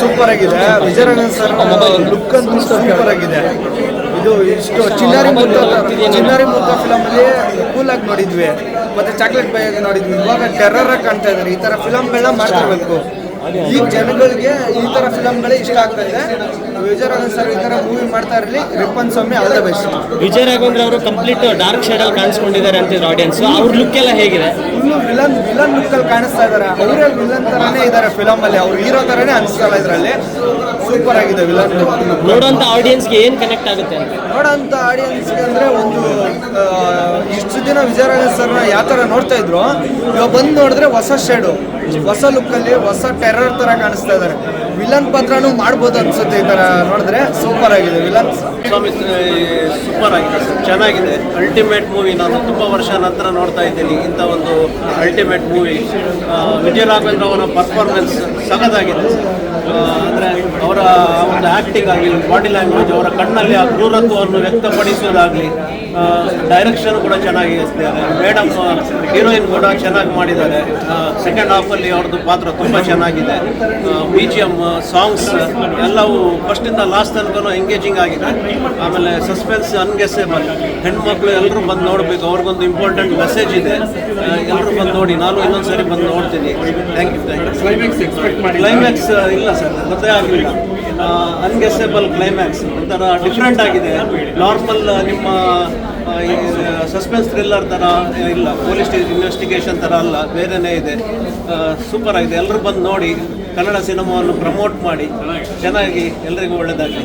Super ಆಗಿದೆ. Vijayarangan sir look ಅಂತೂ super ಆಗಿದೆ. ಇದು ಇಷ್ಟು ಚಿನ್ನಾರಿ ಮುತ್ತ ಚಿನ್ನಾರಿ ಮುತ್ತ ಫಿಲಮ್ ಅಲ್ಲಿ ಕೂಲ್ ಆಗಿ ನೋಡಿದ್ವಿ. ಮತ್ತೆ ಚಾಕ್ಲೇಟ್ ಬೈ ಆಗಿ ನೋಡಿದ್ವಿ. ಇವಾಗ ಟೆರರ್ ಕಾಣ್ತಾ ಇದ್ದಾರೆ ಈ ತರ ಫಿಲಮ್ಗಳನ್ನ ಮಾಡ್ತಿರ್ಬೇಕು. ಈ ಜನಗಳಿಗೆ ಈ ತರ ಫಿಲಮ್ಗಳೇ ಇಷ್ಟ ಆಗ್ತಾ ಇದೆ. ವಿಜಯರಂಗನ್ ಸರ್ ಈ ತರ ಮೂವಿ ಮಾಡ್ತಾ ಇರಲಿ. ರಿಪ್ಪನ್ ಸ್ವಾಮಿ ಬೆಸ್ಟ್ ಅವರು ಕಂಪ್ಲೀಟ್ ಡಾರ್ಕ್ ಶೇಡ್ ಅಲ್ಲಿ ಕಾಣಿಸ್ಕೊಂಡಿದ್ದಾರೆ ಅಂತಿದ್ರು ಆಡಿಯನ್ಸ್ ಅವ್ರ ಲುಕ್ ಎಲ್ಲ ಹೇಗಿದೆ? ವಿಲನ್ ವಿಲನ್ ಲುಕ್ ಅಲ್ಲಿ ಕಾಣಿಸ್ತಾ ಇದಾರೆ. ಅವರೇ ವಿಲನ್ ತರಾನೇ ಇದಾರೆ ಫಿಲಮ್ ಅಲ್ಲಿ. ಅವ್ರು ಹೀರೋ ತರಾನೇ ಅನಿಸ್ತಲ್ಲ ಇದ್ರಲ್ಲಿ. ಸೂಪರ್ ಆಗಿದೆ ವಿಲನ್ ಆಡಿಯನ್ಸ್ ಆಡಿಯನ್ಸ್ಗೆ ಏನ್ ಕನೆಕ್ಟ್ ಆಗುತ್ತೆ ಅಂತ? ನೋಡೋಂಥ ಆಡಿಯನ್ಸ್ಗೆ ಅಂದ್ರೆ ಒಂದು ದಿನ ವಿಜಯರಾಜ ಸರ್ನ ಯಾವ ಥರ ನೋಡ್ತಾ ಇದ್ರು, ಇವಾಗ ಬಂದು ನೋಡಿದ್ರೆ ಹೊಸ ಶೇಡು. ಹೊಸ ಲುಕ್ಕಲ್ಲಿ ಹೊಸ ಟೆರರ್ ಥರ ಕಾಣಿಸ್ತಾ ಇದ್ದಾರೆ ವಿಲನ್ ಪಾತ್ರನೂ ಮಾಡ್ಬೋದು ಅನ್ಸುತ್ತೆ ಈ ಥರ ನೋಡಿದ್ರೆ. ಸೂಪರ್ ಆಗಿದೆ ವಿಲನ್ ಸ್ವಾಮಿ ಸೂಪರ್ ಆಗಿದೆ ಚೆನ್ನಾಗಿದೆ. ಅಲ್ಟಿಮೇಟ್ ಮೂವಿ ನಾನು ತುಂಬ ವರ್ಷ ನಂತರ ನೋಡ್ತಾ ಇದ್ದೀನಿ. ಇಂಥ ಒಂದು ಅಲ್ಟಿಮೇಟ್ ಮೂವಿ ವಿಜಯ ರಾಘವೇಂದ್ರ ಅವರ ಪರ್ಫಾರ್ಮೆನ್ಸ್ ಸಖತ್ತಾಗಿದೆ ಅಂದರೆ ಅವರ ಆ್ಯಕ್ಟಿಂಗ್ ಆಗಲಿ ಬಾಡಿ ಲ್ಯಾಂಗ್ವೇಜ್ ಅವರ ಕಣ್ಣಲ್ಲಿ ಆ ಕ್ರೂರತ್ವವನ್ನು ವ್ಯಕ್ತಪಡಿಸೋದಾಗಲಿ ಡೈರೆಕ್ಷನ್ ಕೂಡ ಚೆನ್ನಾಗಿ ಚೆನ್ನಾಗಿದ್ದಾರೆ ಮೇಡಮ್ ಹೀರೋಯಿನ್ ಕೂಡ ಚೆನ್ನಾಗಿ ಮಾಡಿದ್ದಾರೆ. ಸೆಕೆಂಡ್ ಹಾಫಲ್ಲಿ ಅವ್ರದ್ದು ಪಾತ್ರ ತುಂಬ ಚೆನ್ನಾಗಿದೆ. ಬಿ ಜಿ ಎಂ ಸಾಂಗ್ಸ್ ಎಲ್ಲವೂ ಫಸ್ಟಿಂದ ಲಾಸ್ಟ್ ತನಕ ಎಂಗೇಜಿಂಗ್ ಆಗಿದೆ. ಆಮೇಲೆ ಸಸ್ಪೆನ್ಸ್ ಅನ್ಗೆಸೇಬಲ್ ಹೆಣ್ಮಕ್ಳು ಎಲ್ಲರೂ ಬಂದು ನೋಡಬೇಕು. ಅವ್ರಿಗೊಂದು ಇಂಪಾರ್ಟೆಂಟ್ ಮೆಸೇಜ್ ಇದೆ. ಎಲ್ಲರೂ ಬಂದು ನೋಡಿ ನಾನು ಇನ್ನೊಂದು ಇನ್ನೊಂದ್ಸರಿ ಬಂದು ನೋಡ್ತೀನಿ. Thank you thank you climax ಇಲ್ಲ ಸರ್ ಗೊತ್ತೇ ಆಗಲಿಲ್ಲ. ಅನ್ಗೆಸೇಬಲ್ ಕ್ಲೈಮ್ಯಾಕ್ಸ್ ಒಂಥರ ಡಿಫ್ರೆಂಟ್ ಆಗಿದೆ. ನಾರ್ಮಲ್ ನಿಮ್ಮ ಸಸ್ಪೆನ್ಸ್ ಥ್ರಿಲ್ಲರ್ ಥರ ಇಲ್ಲ ಪೊಲೀಸ್ ಇನ್ವೆಸ್ಟಿಗೇಷನ್ ಥರ ಅಲ್ಲ ಬೇರೆನೇ ಇದೆ. ಸೂಪರ್ ಆಗಿದೆ. ಎಲ್ಲರೂ ಬಂದು ನೋಡಿ ಕನ್ನಡ ಸಿನಿಮಾವನ್ನು ಪ್ರಮೋಟ್ ಮಾಡಿ. ಚೆನ್ನಾಗಿ ಎಲ್ಲರಿಗೂ ಒಳ್ಳೆಯದಾಗಲಿ